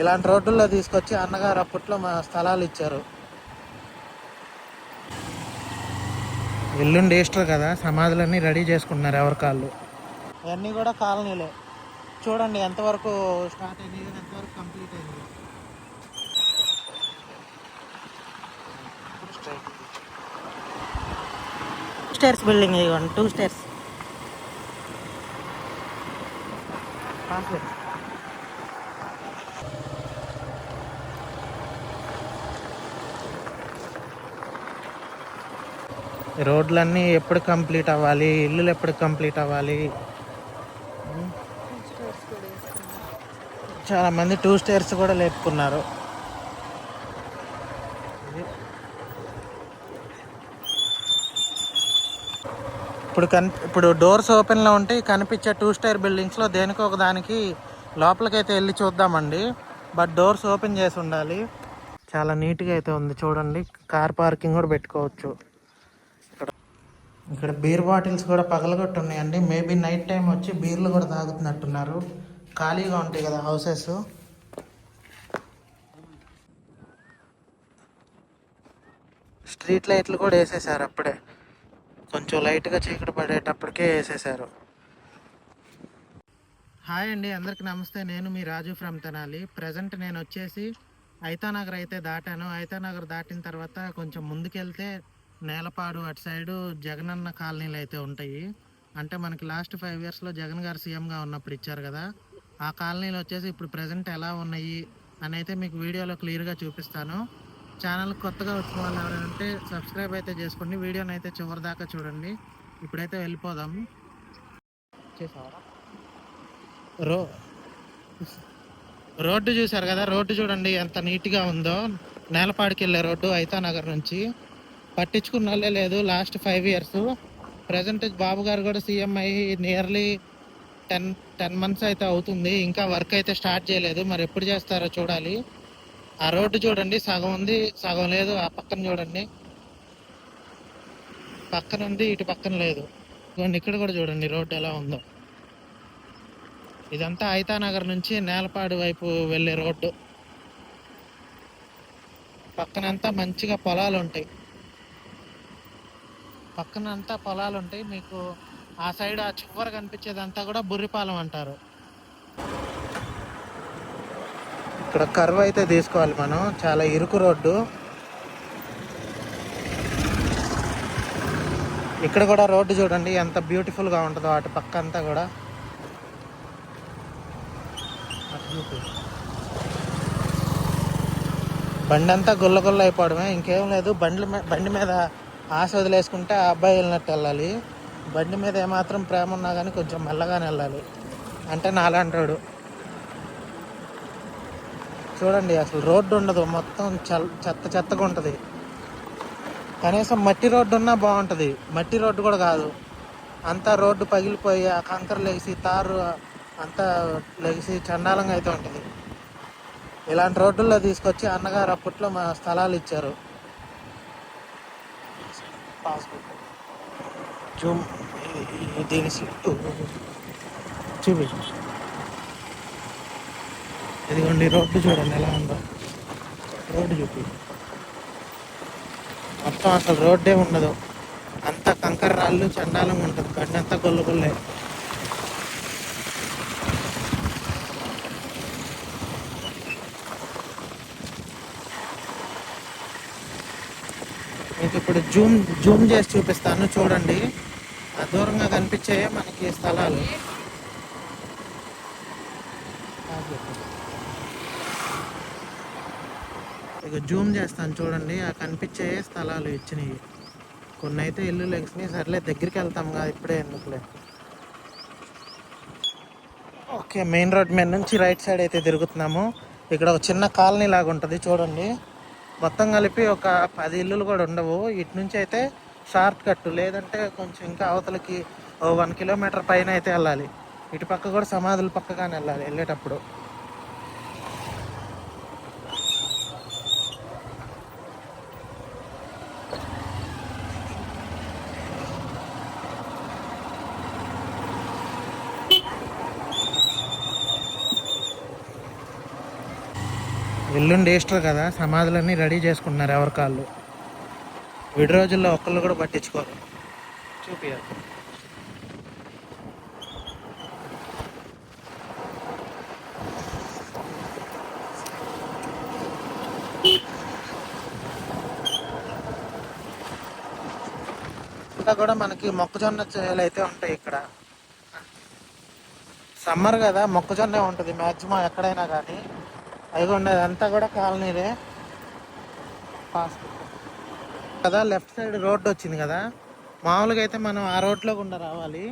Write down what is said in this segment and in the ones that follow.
ఇలాంటి రోడ్డుల్లో తీసుకొచ్చి అన్నగారు అప్పట్లో మా స్థలాలు ఇచ్చారు. ఎల్లుండి ఈస్టర్ కదా సమాధులన్నీ రెడీ చేసుకుంటున్నారు ఎవరి కాళ్ళు. ఇవన్నీ కూడా కాలనీలే. చూడండి ఎంతవరకు స్టార్ట్ అయింది ఎంతవరకు కంప్లీట్ అయింది స్టేర్స్ బిల్డింగ్ ఇవ్వండి టూ స్టేర్స్ రోడ్లన్నీ ఎప్పుడు కంప్లీట్ అవ్వాలి? ఇల్లులు ఎప్పుడు కంప్లీట్ అవ్వాలి? చాలామంది టూ స్టేర్స్ కూడా లేపుకున్నారు. ఇప్పుడు కన్ ఇప్పుడు డోర్స్ ఓపెన్లో ఉంటే కనిపించే టూ స్టైర్ బిల్డింగ్స్లో దేనికో ఒక దానికి లోపలికైతే వెళ్ళి చూద్దామండి. బట్ డోర్స్ ఓపెన్ చేసి ఉండాలి. చాలా నీట్గా అయితే ఉంది చూడండి. కార్ పార్కింగ్ కూడా పెట్టుకోవచ్చు. ఇక్కడ బీర్ బాటిల్స్ కూడా పగలగొట్టి ఉన్నాయండి మేబీ నైట్ టైం వచ్చి బీర్లు కూడా తాగుతున్నట్టున్నారు. ఖాళీగా ఉంటాయి కదా హౌసెస్. స్ట్రీట్ లైట్లు కూడా వేసేసారు అప్పుడే. కొంచెం లైట్గా చీకటి పడేటప్పటికే వేసేసారు. హాయ్ అండి అందరికి నమస్తే. నేను మీ రాజు ఫ్రమ్ తెనాలి. ప్రజెంట్ నేను వచ్చేసి ఐతానగర్ అయితే దాటాను. ఐతానగర్ దాటిన తర్వాత కొంచెం ముందుకెళ్తే నేలపాడు అటు సైడు జగనన్న కాలనీలు అయితే ఉంటాయి. అంటే మనకి లాస్ట్ ఫైవ్ ఇయర్స్లో జగన్ గారు సీఎంగా ఉన్నప్పుడు ఇచ్చారు కదా. ఆ కాలనీలు వచ్చేసి ఇప్పుడు ప్రజెంట్ ఎలా ఉన్నాయి అని అయితే మీకు వీడియోలో క్లియర్గా చూపిస్తాను. ఛానల్ కొత్తగా వచ్చిన వాళ్ళు ఎవరంటే సబ్స్క్రైబ్ అయితే చేసుకోండి. వీడియోని అయితే చివరి దాకా చూడండి. ఇప్పుడైతే వెళ్ళిపోదాం. రో రోడ్డు చూసారు కదా. రోడ్డు చూడండి ఎంత నీట్గా ఉందో. నేలపాడికి వెళ్ళే రోడ్డు ఐతానగర్ నుంచి. పట్టించుకున్న వాళ్ళే లేదు last five years present Babu గారు కూడా సీఎం అయ్యి నియర్లీ టెన్ టెన్ మంత్స్ అయితే అవుతుంది. ఇంకా వర్క్ అయితే స్టార్ట్ చేయలేదు. మరి ఎప్పుడు చేస్తారో చూడాలి. ఆ రోడ్డు చూడండి. సగం ఉంది సగం లేదు. ఆ పక్కన చూడండి. పక్కన ఉంది ఇటు పక్కన లేదు. ఇక్కడ కూడా చూడండి రోడ్డు ఎలా ఉందో. ఇదంతా ఐతానగర్ నుంచి నేలపాడు వైపు వెళ్ళే రోడ్డు. పక్కనంతా మంచిగా పొలాలు ఉంటాయి. పక్కనంతా పొలాలు ఉంటాయి మీకు ఆ సైడ్ ఆ చివర కనిపించేదంతా కూడా బుర్రిపాలెం అంటారు. ఇక్కడ కర్వ్ అయితే తీసుకోవాలి మనం. చాలా ఇరుకు రోడ్డు. ఇక్కడ కూడా రోడ్డు చూడండి. ఎంత బ్యూటిఫుల్గా ఉంటుందో అటు పక్క అంతా కూడా. బండి అంతా గుల్ల గుల్ల అయిపోవడమే. ఇంకేం లేదు. బండ్ల బండి మీద ఆశ వదిలేసుకుంటే ఆ అబ్బాయి వెళ్ళినట్టు వెళ్ళాలి. బండి మీద ఏమాత్రం ప్రేమ ఉన్నా కానీ కొంచెం మెల్లగానే వెళ్ళాలి. అంటే నాలాంటాడు చూడండి అసలు రోడ్డు ఉండదు. మొత్తం చల్ చెత్త చెత్తగా ఉంటుంది. కనీసం మట్టి రోడ్డు ఉన్నా బాగుంటుంది. మట్టి రోడ్డు కూడా కాదు. అంతా రోడ్డు పగిలిపోయి ఆ కంకర లేచి తారు అంతా లేచి చండాలంగా అయితే ఉంటుంది. ఇలాంటి రోడ్డుల్లో తీసుకొచ్చి అన్నగారు అప్పట్లో మా స్థలాలు ఇచ్చారు. పాస్బుక్ జూమ్ దీని స్లిప్ చూపించు. ఇదిగోండి రోడ్డు చూడండి ఎలా ఉందో. రోడ్డు చూపి. మొత్తం అసలు రోడ్డే ఉండదు. అంత కంకర రాళ్ళు చండాలంగా ఉంటుంది. బండి అంతా గొల్ల గొల్లే. మీకు ఇప్పుడు జూమ్ జూమ్ చేసి చూపిస్తాను చూడండి. ఆ దూరంగా కనిపించే మనకి స్థలాలు? ఇక జూమ్ చేస్తాను చూడండి ఆ కనిపించే స్థలాలు ఇచ్చినవి. కొన్ని అయితే ఇల్లు లెగ్స్ని సర్లే దగ్గరికి వెళ్తాం కదా ఇప్పుడే ఎందుకులే. ఓకే మెయిన్ రోడ్ మీద నుంచి రైట్ సైడ్ అయితే తిరుగుతున్నాము. ఇక్కడ ఒక చిన్న కాలనీ లాగా ఉంటుంది చూడండి. మొత్తం కలిపి ఒక పది ఇల్లులు కూడా ఉండవు. ఇటు నుంచి అయితే షార్ట్ కట్ లేదంటే కొంచెం ఇంకా అవతలకి వన్ కిలోమీటర్ పైన అయితే వెళ్ళాలి. ఇటు పక్క కూడా సమాధుల పక్కగానే వెళ్ళాలి వెళ్ళేటప్పుడు. ఎల్లుండి ఈస్టర్ కదా సమాధులన్నీ రెడీ చేసుకుంటున్నారు ఎవరి కాళ్ళు. విడి రోజుల్లో ఒక్కళ్ళు కూడా పట్టించుకోరు. చూపియాలి ఇంకా కూడా మనకి మొక్కజొన్న చేలు అయితే ఉంటాయి ఇక్కడ. సమ్మర్ కదా మొక్కజొన్నే ఉంటుంది మ్యాక్సిమం ఎక్కడైనా కానీ. అదిగోండి అదంతా కూడా కాలనీదే పాస్ కదా లెఫ్ట్ సైడ్ రోడ్డు వచ్చింది కదా. మామూలుగా అయితే మనం ఆ రోడ్లో గుండా రావాలి.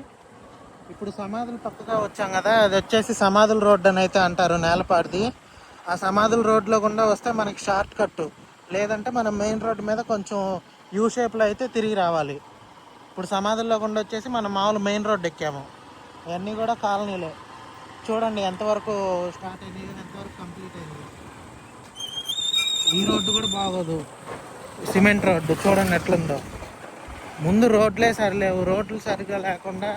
ఇప్పుడు సమాధులు పక్కగా వచ్చాం కదా అది వచ్చేసి సమాధుల రోడ్డు అని అయితే అంటారు నేలపాడిది. ఆ సమాధుల రోడ్లో గుండా వస్తే మనకి షార్ట్ కట్. లేదంటే మనం మెయిన్ రోడ్డు మీద కొంచెం యూ షేప్లో అయితే తిరిగి రావాలి. ఇప్పుడు సమాధుల్లో గుండా వచ్చేసి మనం మామూలు మెయిన్ రోడ్డు ఎక్కాము. ఇవన్నీ కూడా కాలనీలే. చూడండి ఎంతవరకు స్టార్ట్ అయింది ఎంతవరకు కంప్లీట్ ఈ రోడ్డు కూడా బాగోదు. సిమెంట్ రోడ్డు చూడండి ఎట్లుందో. ముందు రోడ్లే సరిలేవు రోడ్లు సరిగా లేకుండా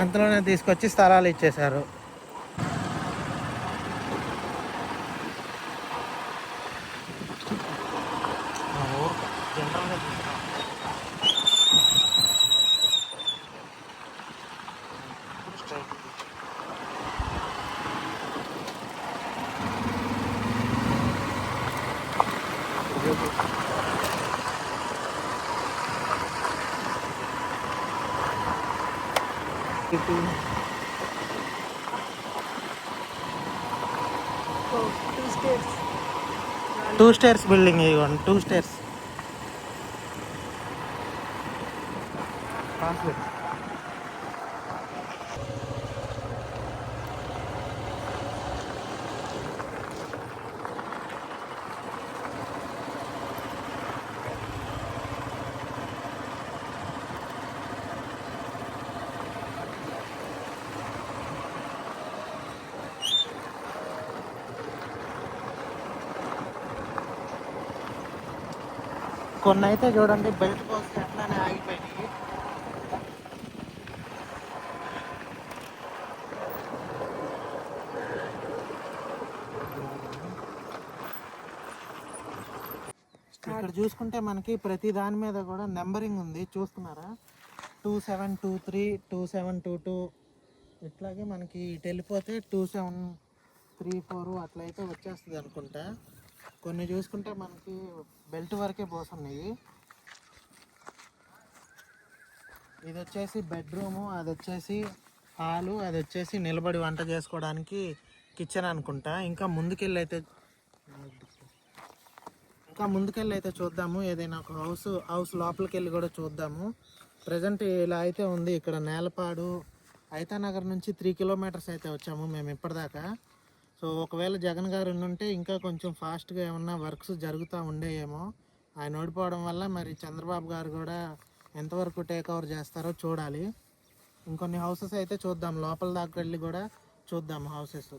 అంతలోనే తీసుకొచ్చి స్థలాలు ఇచ్చేశారు. be. Oh, two stairs building, Egon. Two stairs. Translate. కొన్ని అయితే చూడండి బెల్ట్ కోసం అట్లానే ఆగిపోయినాయి. ఇక్కడ చూసుకుంటే మనకి ప్రతి దాని మీద కూడా నెంబరింగ్ ఉంది. చూస్తున్నారా? Two seven two three two seven two two. ఇట్లాగే మనకి ఇటు వెళ్ళిపోతే టూ సెవెన్ త్రీ ఫోర్ అట్లయితే వచ్చేస్తుంది అనుకుంటా. కొన్ని చూసుకుంటే మనకి బెల్ట్ వరకే పోసున్నాయి ఇది వచ్చేసి బెడ్రూము అది వచ్చేసి హాలు అది వచ్చేసి నిలబడి వంట చేసుకోవడానికి కిచెన్ అనుకుంటా. ఇంకా ముందుకెళ్ళి అయితే ఇంకా ముందుకెళ్ళి అయితే చూద్దాము. ఏదైనా ఒక హౌస్ హౌస్ లోపలికి వెళ్ళి కూడా చూద్దాము. ప్రజెంట్ ఇలా అయితే ఉంది. ఇక్కడ నేలపాడు ఐతానగర్ నుంచి త్రీ కిలోమీటర్స్ అయితే వచ్చాము మేము ఇప్పటిదాకా. సో ఒకవేళ జగన్ గారు ఉంటే ఇంకా కొంచెం ఫాస్ట్గా ఏమన్నా వర్క్స్ జరుగుతూ ఉండేయేమో. ఆయన ఓడిపోవడం వల్ల మరి చంద్రబాబు గారు కూడా ఎంతవరకు టేక్ ఓవర్ చేస్తారో చూడాలి. ఇంకొన్ని హౌసెస్ అయితే చూద్దాం. లోపల దాకా వెళ్ళి కూడా చూద్దాం హౌసెస్.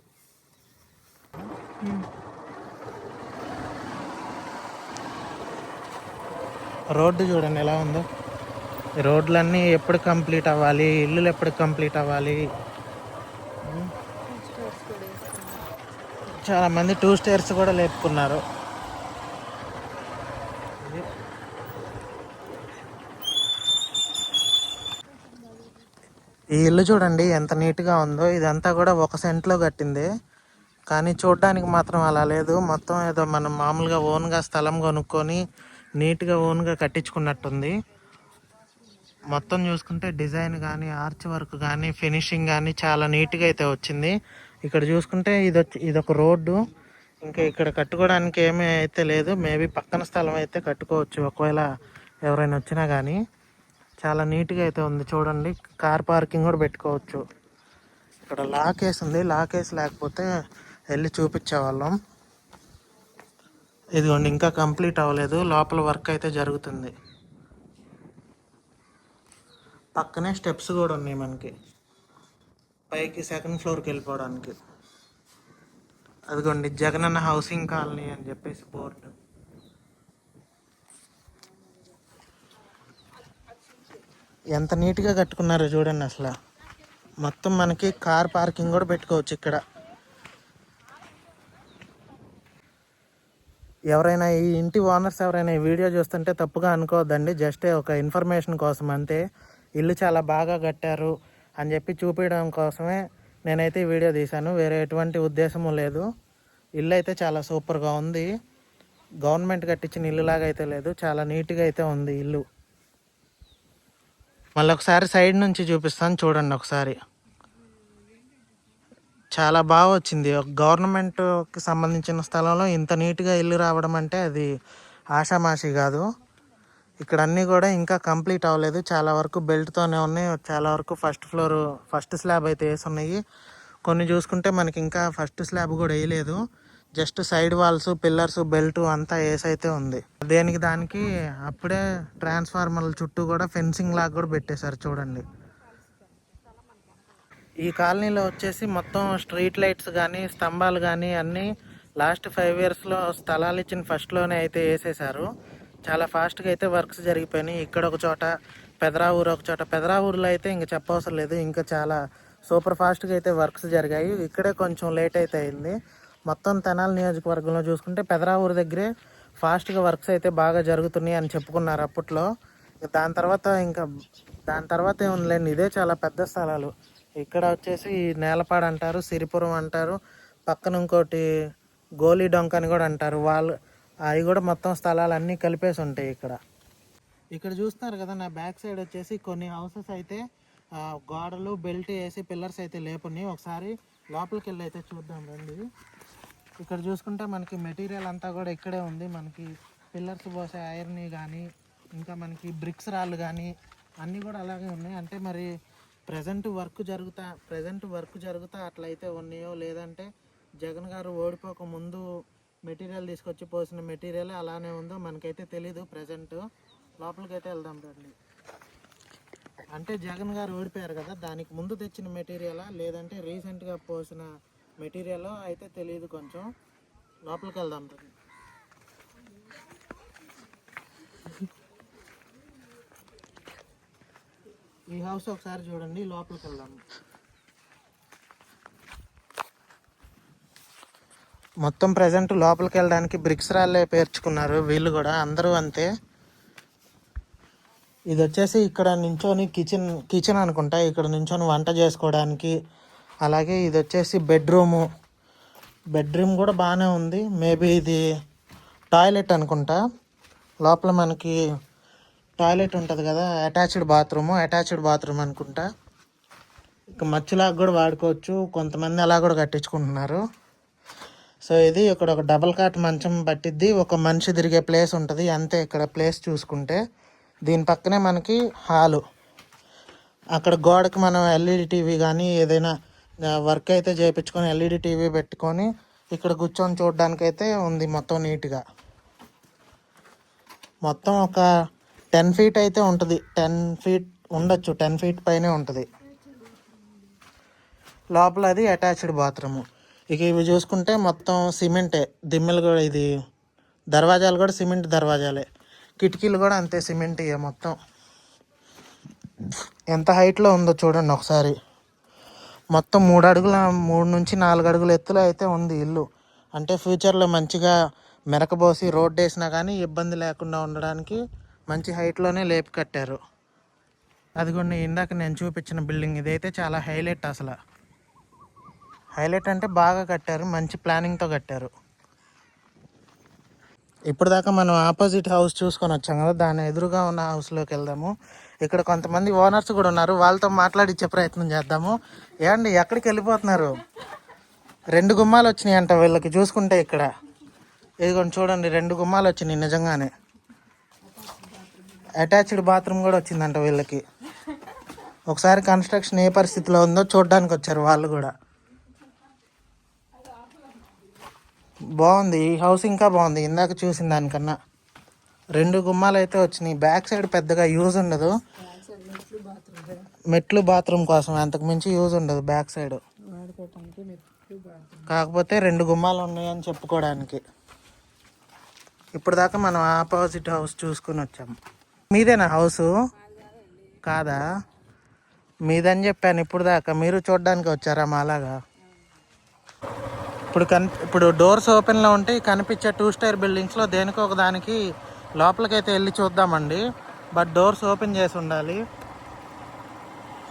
రోడ్డు చూడండి ఎలా ఉందో. రోడ్లన్నీ ఎప్పుడు కంప్లీట్ అవ్వాలి? ఇల్లులు ఎప్పుడు కంప్లీట్ అవ్వాలి? చాలామంది టూ స్టేర్స్ కూడా లేపుకున్నారు. ఈ ఇల్లు చూడండి ఎంత నీట్గా ఉందో. ఇదంతా కూడా ఒక సెంట్లో కట్టింది. కానీ చూడడానికి మాత్రం అలా లేదు. మొత్తం ఏదో మనం మామూలుగా ఓన్గా స్థలం కొనుక్కొని నీట్గా ఓన్గా కట్టించుకున్నట్టుంది. మొత్తం చూసుకుంటే డిజైన్ కానీ ఆర్చ్ వర్క్ కానీ ఫినిషింగ్ కానీ చాలా నీట్గా అయితే వచ్చింది. ఇక్కడ చూసుకుంటే ఇది ఇదొక ఇది ఒక రోడ్డు. ఇంకా ఇక్కడ కట్టుకోవడానికి ఏమీ అయితే లేదు. మేబీ పక్కన స్థలం అయితే కట్టుకోవచ్చు. ఒకవేళ ఎవరైనా వచ్చినా కానీ చాలా నీట్గా అయితే ఉంది చూడండి. కార్ పార్కింగ్ కూడా పెట్టుకోవచ్చు. ఇక్కడ లాక్ వేసి ఉంది. లాక్ వేసి లేకపోతే వెళ్ళి చూపించేవాళ్ళం. ఇదిగోండి ఇంకా కంప్లీట్ అవ్వలేదు. లోపల వర్క్ అయితే జరుగుతుంది. పక్కనే స్టెప్స్ కూడా ఉన్నాయి మనకి. పైకి సెకండ్ ఫ్లోర్కి వెళ్ళిపోవడానికి. అదిగోండి జగనన్న హౌసింగ్ కాలనీ అని చెప్పేసి బోర్డు. ఎంత నీట్గా కట్టుకున్నారో చూడండి అసలు. మొత్తం మనకి కార్ పార్కింగ్ కూడా పెట్టుకోవచ్చు ఇక్కడ. ఎవరైనా ఈ ఇంటి ఓనర్స్ ఎవరైనా ఈ వీడియో చూస్తుంటే తప్పుగా అనుకోవద్దండి. జస్ట్ ఒక ఇన్ఫర్మేషన్ కోసం అంతే. ఇల్లు చాలా బాగా కట్టారు. అని చెప్పి చూపించడం కోసమే నేనైతే ఈ వీడియో తీశాను. వేరే ఎటువంటి ఉద్దేశము లేదు. ఇల్లు అయితే చాలా సూపర్గా ఉంది. గవర్నమెంట్ కట్టించిన ఇల్లు లాగా అయితే లేదు. చాలా నీట్గా అయితే ఉంది ఇల్లు. మళ్ళీ ఒకసారి సైడ్ నుంచి చూపిస్తాను. చూడండి ఒకసారి. చాలా బాగా వచ్చింది. ఒక గవర్నమెంట్కి సంబంధించిన స్థలంలో ఇంత నీట్గా ఇల్లు రావడం అంటే అది ఆషామాషి కాదు. ఇక్కడ అన్నీ కూడా ఇంకా కంప్లీట్ అవ్వలేదు. చాలా వరకు బెల్ట్తోనే ఉన్నాయి. చాలా వరకు ఫస్ట్ ఫ్లోర్ ఫస్ట్ స్లాబ్ అయితే వేసి ఉన్నాయి కొన్ని చూసుకుంటే మనకి ఇంకా ఫస్ట్ స్లాబ్ కూడా వేయలేదు. Just side walls pillars belt అంతా వేసి అయితే ఉంది. దేనికి దానికి అప్పుడే ట్రాన్స్ఫార్మర్ల చుట్టూ కూడా ఫెన్సింగ్ లాగా కూడా పెట్టేశారు చూడండి. ఈ కాలనీలో వచ్చేసి మొత్తం స్ట్రీట్ లైట్స్ కానీ స్తంభాలు కానీ అన్నీ లాస్ట్ ఫైవ్ ఇయర్స్లో స్థలాలు ఇచ్చిన ఫస్ట్లోనే అయితే వేసేసారు చాలా ఫాస్ట్గా అయితే వర్క్స్ జరిగిపోయినాయి. ఇక్కడ ఒక చోట పెదరా ఊరు ఒక చోట. పెదరా ఊర్లో అయితే ఇంకా చెప్పవసరం లేదు. ఇంకా చాలా సూపర్ ఫాస్ట్గా అయితే వర్క్స్ జరిగాయి. ఇక్కడే కొంచెం లేట్ అయితే అయింది. మొత్తం తెనాలి నియోజకవర్గంలో చూసుకుంటే పెదరా దగ్గరే ఫాస్ట్గా వర్క్స్ అయితే బాగా జరుగుతున్నాయి అని చెప్పుకున్నారు అప్పట్లో. దాని తర్వాత ఇంకా దాని తర్వాత ఏముందిలేండి. ఇదే చాలా పెద్ద స్థలాలు. ఇక్కడ వచ్చేసి నేలపాడు అంటారు సిరిపురం అంటారు పక్కన ఇంకోటి గోలీ డొంక అని కూడా అంటారు. వాళ్ళు అవి కూడా మొత్తం స్థలాలన్నీ కలిపేసి ఉంటాయి ఇక్కడ. ఇక్కడ చూస్తున్నారు కదా నా బ్యాక్ సైడ్ వచ్చేసి కొన్ని హౌసెస్ అయితే గోడలు బెల్ట్ వేసి పిల్లర్స్ అయితే లేపున్నాయి. ఒకసారి లోపలికి వెళ్ళి అయితే చూద్దాం రండి. ఇక్కడ చూసుకుంటే మనకి మెటీరియల్ అంతా కూడా ఇక్కడే ఉంది. మనకి పిల్లర్స్ పోసే ఐరన్ కానీ ఇంకా మనకి బ్రిక్స్ రాళ్ళు కానీ అన్నీ కూడా అలాగే ఉన్నాయి. అంటే మరి ప్రజెంట్ వర్క్ జరుగుతా ప్రజెంట్ వర్క్ జరుగుతా అట్లయితే ఉన్నాయో లేదంటే జగన్ గారు ఓడిపోక ముందు మెటీరియల్ తీసుకొచ్చి పోసిన మెటీరియల్ అలానే ఉందో మనకైతే తెలీదు ప్రజెంట్. లోపలికి అయితే వెళ్దాం రండి. అంటే జగన్ గారు ఓడిపోయారు కదా దానికి ముందు తెచ్చిన మెటీరియలా లేదంటే రీసెంట్గా పోసిన మెటీరియల్ అయితే తెలియదు కొంచెం. లోపలికి వెళ్దాం రండి. ఈ హౌస్ ఒకసారి చూడండి లోపలికి వెళ్దాం. మొత్తం ప్రజెంట్ లోపలికి వెళ్ళడానికి బ్రిక్స్ రాళ్ళే పేర్చుకున్నారు వీళ్ళు కూడా అందరూ అంతే. ఇది వచ్చేసి ఇక్కడ నించొని కిచెన్ కిచెన్ అనుకుంటా. ఇక్కడ నించొని వంట చేసుకోవడానికి. అలాగే ఇది వచ్చేసి బెడ్రూము బెడ్రూమ్ కూడా బాగానే ఉంది. మేబీ ఇది టాయిలెట్ అనుకుంటా. లోపల మనకి టాయిలెట్ ఉంటుంది కదా అటాచ్డ్ బాత్రూమ్ అటాచ్డ్ బాత్రూమ్ అనుకుంటా. ఇక మచ్చులాగా కూడా వాడుకోవచ్చు. కొంతమంది అలా కూడా కట్టించుకుంటున్నారు. సో ఇది ఇక్కడ ఒక డబల్ కాట్ మంచం పట్టిద్ది. ఒక మనిషి తిరిగే ప్లేస్ ఉంటుంది. అంతే ఇక్కడ ప్లేస్ చూసుకుంటే. దీని పక్కనే మనకి హాలు. అక్కడ గోడకి మనం ఎల్ఈడి టీవీ కానీ ఏదైనా వర్క్ అయితే చేయించుకొని ఎల్ఈడి టీవీ పెట్టుకొని ఇక్కడ కూర్చొని చూడడానికి అయితే ఉంది మొత్తం నీట్గా. మొత్తం ఒక టెన్ ఫీట్ అయితే ఉంటుంది. టెన్ ఫీట్ ఉండొచ్చు. టెన్ ఫీట్ పైనే ఉంటుంది. లోపల అది అటాచ్డ్ బాత్రూము ఇక ఇవి చూసుకుంటే మొత్తం సిమెంటే. దిమ్మెలు కూడా ఇది దర్వాజాలు కూడా సిమెంట్ దర్వాజాలే. కిటికీలు కూడా అంతే సిమెంట్ ఇక మొత్తం. ఎంత హైట్లో ఉందో చూడండి ఒకసారి. మొత్తం మూడు అడుగుల మూడు నుంచి నాలుగు అడుగుల ఎత్తులో అయితే ఉంది ఇల్లు. అంటే ఫ్యూచర్లో మంచిగా మెరకబోసి రోడ్ వేసినా కానీ ఇబ్బంది లేకుండా ఉండడానికి మంచి హైట్లోనే లేపి కట్టారు. అదిగోండి ఇందాక నేను చూపించిన బిల్డింగ్ ఇదైతే చాలా హైలైట్ అసలు. హైలైట్ అంటే బాగా కట్టారు మంచి ప్లానింగ్తో కట్టారు. ఇప్పుడు దాకా మనం ఆపోజిట్ హౌస్ చూసుకొని వచ్చాం కదా దాని ఎదురుగా ఉన్న హౌస్లోకి వెళ్దాము. ఇక్కడ కొంతమంది ఓనర్స్ కూడా ఉన్నారు వాళ్ళతో మాట్లాడించే ప్రయత్నం చేద్దాము. ఏమండి ఎక్కడికి వెళ్ళిపోతున్నారు? రెండు గుమ్మాలు వచ్చినాయి అంట వీళ్ళకి చూసుకుంటే ఇక్కడ. ఇదిగోండి చూడండి రెండు గుమ్మాలు వచ్చినాయి నిజంగానే. అటాచ్డ్ బాత్రూమ్ కూడా వచ్చిందంట వీళ్ళకి. ఒకసారి కన్స్ట్రక్షన్ ఏ పరిస్థితిలో ఉందో చూడడానికి వచ్చారు వాళ్ళు కూడా. బాగుంది. ఈ హౌస్ ఇంకా బాగుంది. ఇందాక చూసిన దానికన్నా. రెండు గుమ్మాలు అయితే వచ్చినాయి. బ్యాక్ సైడ్ పెద్దగా యూజ్ ఉండదు. మెట్లు బాత్రూమ్ కోసం. అంతకు మించి యూజ్ ఉండదు బ్యాక్ సైడ్ కాకపోతే రెండు గుమ్మాలు ఉన్నాయని చెప్పుకోవడానికి. ఇప్పుడు దాకా మనం ఆపోజిట్ హౌస్ చూసుకుని వచ్చాము మీదేనా హౌస్ కాదా? మీదని చెప్పాను ఇప్పుడు దాకా మీరు చూడడానికి వచ్చారా మాలాగా? ఇప్పుడు కన్ ఇప్పుడు డోర్స్ ఓపెన్లో ఉంటే కనిపించే టూ స్టైర్ బిల్డింగ్స్లో దేనికో ఒక దానికి లోపలికైతే వెళ్ళి చూద్దామండి. బట్ డోర్స్ ఓపెన్ చేసి ఉండాలి.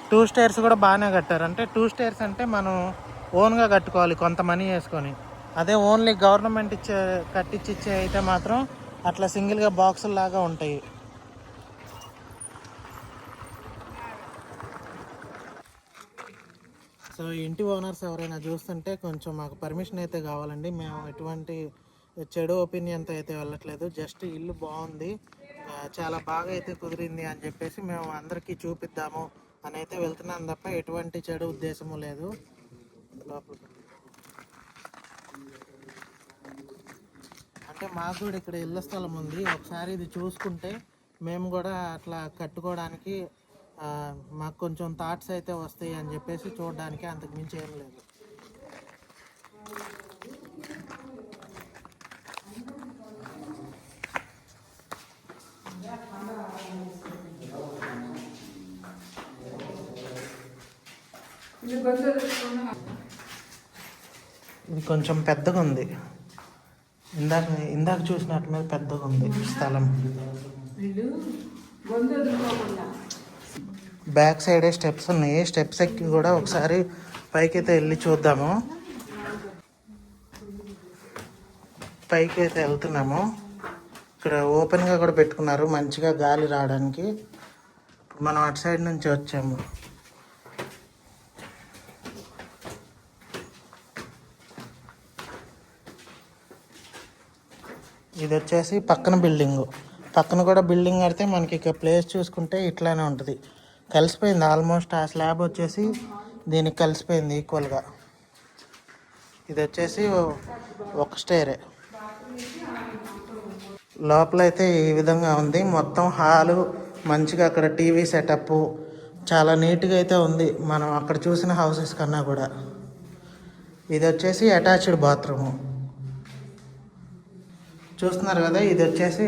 టూ స్టైర్స్ కూడా బాగానే కట్టారు. అంటే టూ స్టైర్స్ అంటే మనం ఓన్గా కట్టుకోవాలి కొంత మనీ వేసుకొని. అదే ఓన్లీ గవర్నమెంట్ ఇచ్చే కట్టించి ఇచ్చే అయితే మాత్రం అట్లా సింగిల్గా బాక్సులు లాగా ఉంటాయి. సో ఇంటి ఓనర్స్ ఎవరైనా చూస్తుంటే కొంచెం మాకు పర్మిషన్ అయితే కావాలండి. మేము ఎటువంటి చెడు ఒపీనియన్తో అయితే వెళ్ళట్లేదు. జస్ట్ ఇల్లు బాగుంది. చాలా బాగా అయితే కుదిరింది అని చెప్పేసి మేము అందరికీ చూపిద్దాము అని అయితే వెళ్తున్నాం తప్ప ఎటువంటి చెడు ఉద్దేశము లేదు. అంటే మాకు కూడా ఇక్కడ ఇళ్ళ స్థలం ఉంది. ఒకసారి ఇది చూసుకుంటే మేము కూడా అట్లా కట్టుకోవడానికి మాకు కొంచెం థాట్స్ అయితే వస్తాయి అని చెప్పేసి చూడడానికి అంతకు మించి ఏం లేదు. ఇది కొంచెం పెద్దగా ఉంది. ఇందాక ఇందాక చూసినట్టు మీద పెద్దగా ఉంది స్థలం. బ్యాక్ సైడే స్టెప్స్ ఉన్నాయి. స్టెప్స్ ఎక్కి కూడా ఒకసారి పైకి అయితే వెళ్ళి చూద్దాము. పైకి అయితే వెళ్తున్నాము. ఇక్కడ ఓపెన్గా కూడా పెట్టుకున్నారు. మంచిగా గాలి రావడానికి. ఇప్పుడు మనం అటు సైడ్ నుంచి వచ్చాము. ఇది వచ్చేసి పక్కన బిల్డింగ్. పక్కన కూడా బిల్డింగ్ కడితే మనకి ఇక ప్లేస్ చూసుకుంటే ఇట్లానే ఉంటుంది. కలిసిపోయింది ఆల్మోస్ట్ ఆ స్లాబ్ వచ్చేసి దీనికి కలిసిపోయింది ఈక్వల్గా ఇది వచ్చేసి ఒక స్టేరే లోపల అయితే ఈ విధంగా ఉంది. మొత్తం హాలు మంచిగా అక్కడ టీవీ సెటప్ చాలా నీట్గా అయితే ఉంది. మనం అక్కడ చూసిన హౌసెస్ కన్నా కూడా. ఇది వచ్చేసి అటాచ్డ్ బాత్రూము చూస్తున్నారు కదా ఇది వచ్చేసి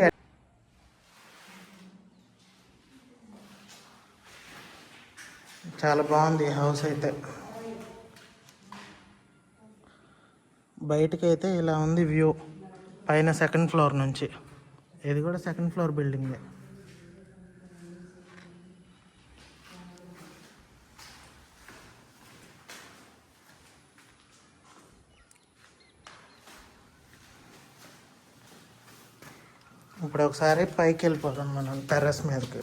చాలా బాగుంది హౌస్ అయితే. బయటకి అయితే ఇలా ఉంది వ్యూ పైన సెకండ్ ఫ్లోర్ నుంచి. ఇది కూడా సెకండ్ ఫ్లోర్ బిల్డింగే. ఇప్పుడు ఒకసారి పైకి వెళ్ళిపోదాం మనం టెర్రస్ మీదకి.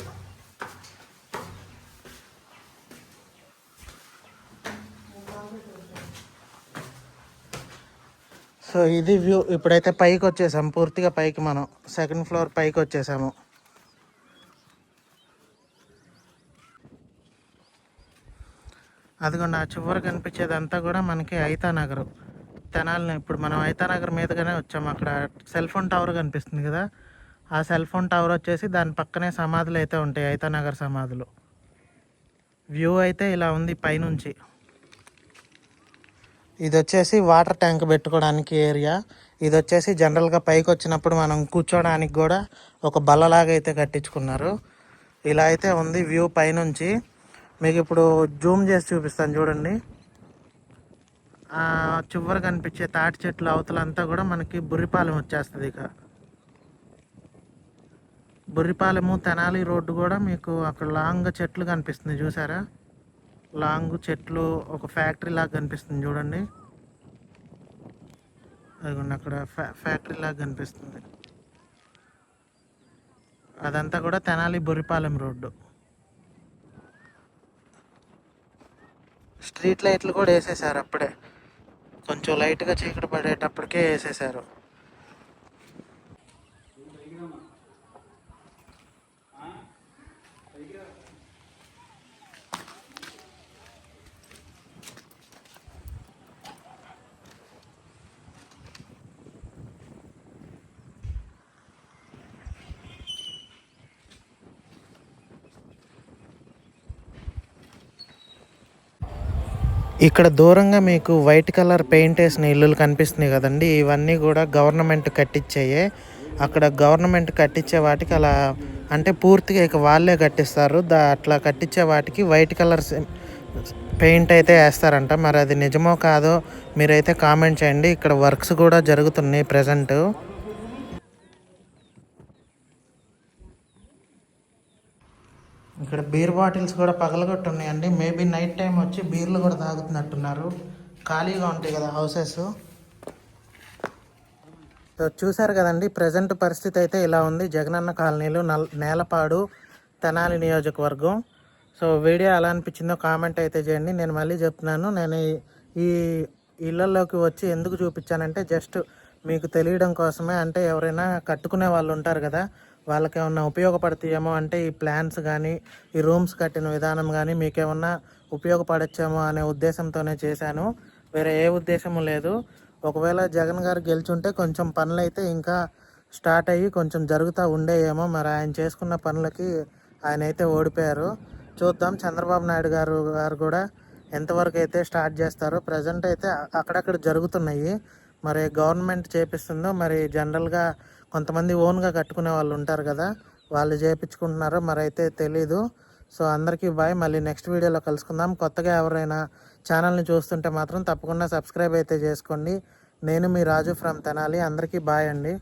సో ఇది వ్యూ. ఇప్పుడైతే పైకి వచ్చేసాం. పూర్తిగా పైకి మనం. సెకండ్ ఫ్లోర్ పైకి వచ్చేసాము. అదిగోండి ఆ చివరి కనిపించేదంతా కూడా మనకి ఐతానగర్. తెనాలని ఇప్పుడు మనం ఐతా నగర్ మీదుగానే వచ్చాము అక్కడ సెల్ ఫోన్ టవర్ కనిపిస్తుంది కదా. ఆ సెల్ ఫోన్ టవర్ వచ్చేసి దాని పక్కనే సమాధులు అయితే ఉంటాయి. ఐతానగర్ సమాధులు. వ్యూ అయితే ఇలా ఉంది పైనుంచి. ఇది వచ్చేసి వాటర్ ట్యాంక్ పెట్టుకోవడానికి ఏరియా. ఇది వచ్చేసి జనరల్గా పైకి వచ్చినప్పుడు మనం కూర్చోడానికి కూడా ఒక బల్లలాగా అయితే కట్టించుకున్నారు. ఇలా అయితే ఉంది వ్యూ పైనుంచి. మీకు ఇప్పుడు జూమ్ చేసి చూపిస్తాను చూడండి. చివరి కనిపించే తాటి చెట్లు అవతలంతా కూడా మనకి బుర్రిపాలెం వచ్చేస్తుంది ఇక. బుర్రిపాలెము తెనాలి రోడ్డు కూడా మీకు అక్కడ లాంగ్ చెట్లు కనిపిస్తుంది చూసారా? లాంగ్ చెట్లు ఒక ఫ్యాక్టరీ లాగా కనిపిస్తుంది చూడండి. అదిగోండి అక్కడ ఫ్యా ఫ్యాక్టరీ లాగా కనిపిస్తుంది. అదంతా కూడా తెనాలి బొరిపాలెం రోడ్డు. స్ట్రీట్ లైట్లు కూడా వేసేసారు అప్పుడే. కొంచెం లైట్గా చీకటి పడేటప్పటికే వేసేసారు. ఇక్కడ దూరంగా మీకు వైట్ కలర్ పెయింట్ వేసిన ఇల్లులు కనిపిస్తున్నాయి కదండి. ఇవన్నీ కూడా గవర్నమెంట్ కట్టించాయే. అక్కడ గవర్నమెంట్ కట్టించే వాటికి అలా అంటే పూర్తిగా ఇక వాళ్ళే కట్టిస్తారు. దా అట్లా కట్టించే వాటికి వైట్ కలర్ పెయింట్ అయితే వేస్తారంట. మరి అది నిజమో కాదో మీరైతే కామెంట్ చేయండి. ఇక్కడ వర్క్స్ కూడా జరుగుతున్నాయి ప్రజెంట్. ఇక్కడ బీర్ బాటిల్స్ కూడా పగలగొట్టి ఉన్నాయండి మేబీ నైట్ టైం వచ్చి బీర్లు కూడా తాగుతున్నట్టున్నారు. ఖాళీగా ఉంటాయి కదా హౌసెస్. చూసారు కదండి ప్రజెంట్ పరిస్థితి అయితే ఇలా ఉంది. జగనన్న కాలనీలు నల్ నేలపాడు తెనాలి నియోజకవర్గం. సో వీడియో ఎలా అనిపించిందో కామెంట్ అయితే చేయండి. నేను మళ్ళీ చెప్తున్నాను నేను ఈ- ఈ ఇళ్ళల్లోకి వచ్చి ఎందుకు చూపించానంటే జస్ట్ మీకు తెలియడం కోసమే. అంటే ఎవరైనా కట్టుకునే వాళ్ళు ఉంటారు కదా వాళ్ళకి ఏమన్నా ఉపయోగపడతాయేమో అంటే ఈ ప్లాన్స్ కానీ ఈ రూమ్స్ కట్టిన విధానం కానీ మీకేమన్నా ఉపయోగపడచ్చేమో అనే ఉద్దేశంతోనే చేశాను. వేరే ఏ ఉద్దేశము లేదు. ఒకవేళ జగన్ గారు గెలుచుంటే కొంచెం పనులు అయితే ఇంకా స్టార్ట్ అయ్యి కొంచెం జరుగుతూ ఉండేయేమో. మరి ఆయన చేసుకున్న పనులకి ఆయన అయితే ఓడిపోయారు. చూద్దాం చంద్రబాబు నాయుడు గారు గారు కూడా ఎంతవరకు అయితే స్టార్ట్ చేస్తారో. ప్రజెంట్ అయితే అక్కడక్కడ జరుగుతున్నాయి. మరి గవర్నమెంట్ చేపిస్తుందో మరి జనరల్గా కొంతమంది ఓన్గా కట్టుకునే వాళ్ళు ఉంటారు కదా వాళ్ళు చేయించుకుంటున్నారో మరి అయితే తెలీదు. సో అందరికీ బాయ్. మళ్ళీ నెక్స్ట్ వీడియోలో కలుసుకుందాం. కొత్తగా ఎవరైనా ఛానల్ని చూస్తుంటే మాత్రం తప్పకుండా సబ్స్క్రైబ్ అయితే చేసుకోండి. నేను మీ రాజు ఫ్రమ్ తెనాలి. అందరికీ బాయ్ అండి.